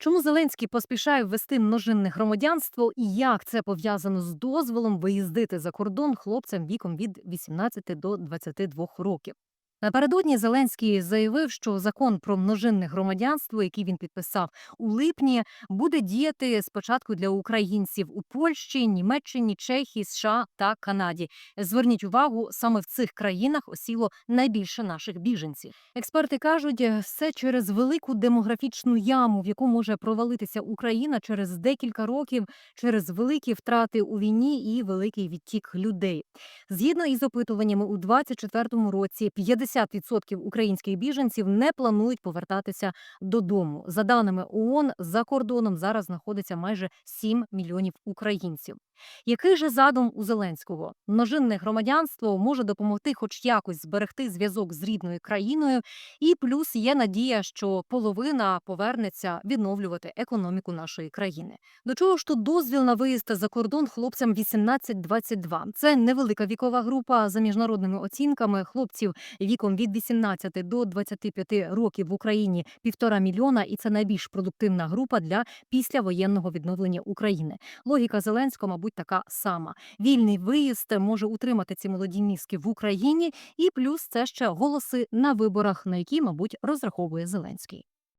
Чому Зеленський поспішає ввести множинне громадянство і як це пов'язано з дозволом виїздити за кордон хлопцям віком від 18 до 22 років? Напередодні Зеленський заявив, що закон про множинне громадянство, який він підписав у липні, буде діяти спочатку для українців у Польщі, Німеччині, Чехії, США та Канаді. Зверніть увагу, саме в цих країнах осіло найбільше наших біженців. Експерти кажуть, все через велику демографічну яму, в яку може провалитися Україна через декілька років, через великі втрати у війні і великий відтік людей. Згідно із опитуваннями, у 2024 році 50% українських біженців не планують повертатися додому. За даними ООН, за кордоном зараз знаходиться майже 7 мільйонів українців. Який же задум у Зеленського? Множинне громадянство може допомогти, хоч якось зберегти зв'язок з рідною країною, і плюс є надія, що половина повернеться відновлювати економіку нашої країни. До чого ж тут дозвіл на виїзд за кордон хлопцям 18-22? Це невелика вікова група за міжнародними оцінками хлопців віком від 18 до 25 років в Україні півтора мільйона, і це найбільш продуктивна група для післявоєнного відновлення України. Логіка Зеленського, мабуть, така сама. Вільний виїзд може утримати ці молоді мізки в Україні, і плюс це ще голоси на виборах, на які, мабуть, розраховує Зеленський.